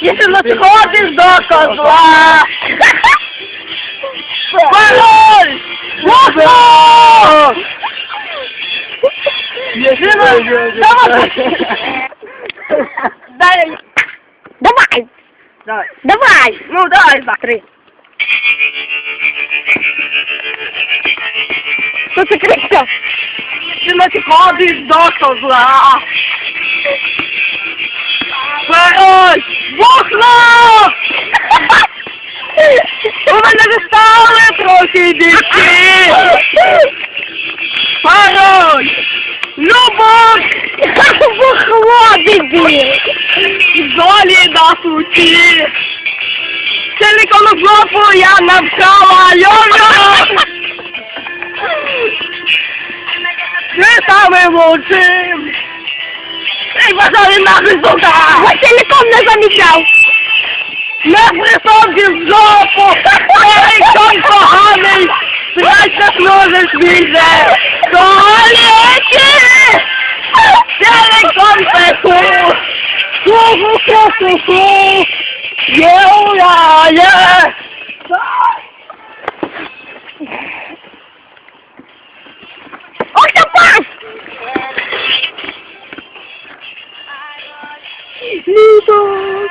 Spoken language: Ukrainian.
Якщо не сходиш до козла. Пароль! Воно! Давай! Давай! Давай. Ну, давай, за три. Що це кричав? Ти не сходиш до козла. Пароль! Вухло! У мене не стали трохи дітей. Пароль! Любов! Бухло, дебіл! Золі на суті! Силикону жопу я навчала йо-йо! Ти саме мовчим! Ей, бажали нахуй сюди! Васильком не замічав! Не присовки в жопу! Ей, сон поганий! Блять, не зможеш більше! Туалеті! Силикон пеку! Ку-ку-ку-ку-ку! Є-уя-є! Losers!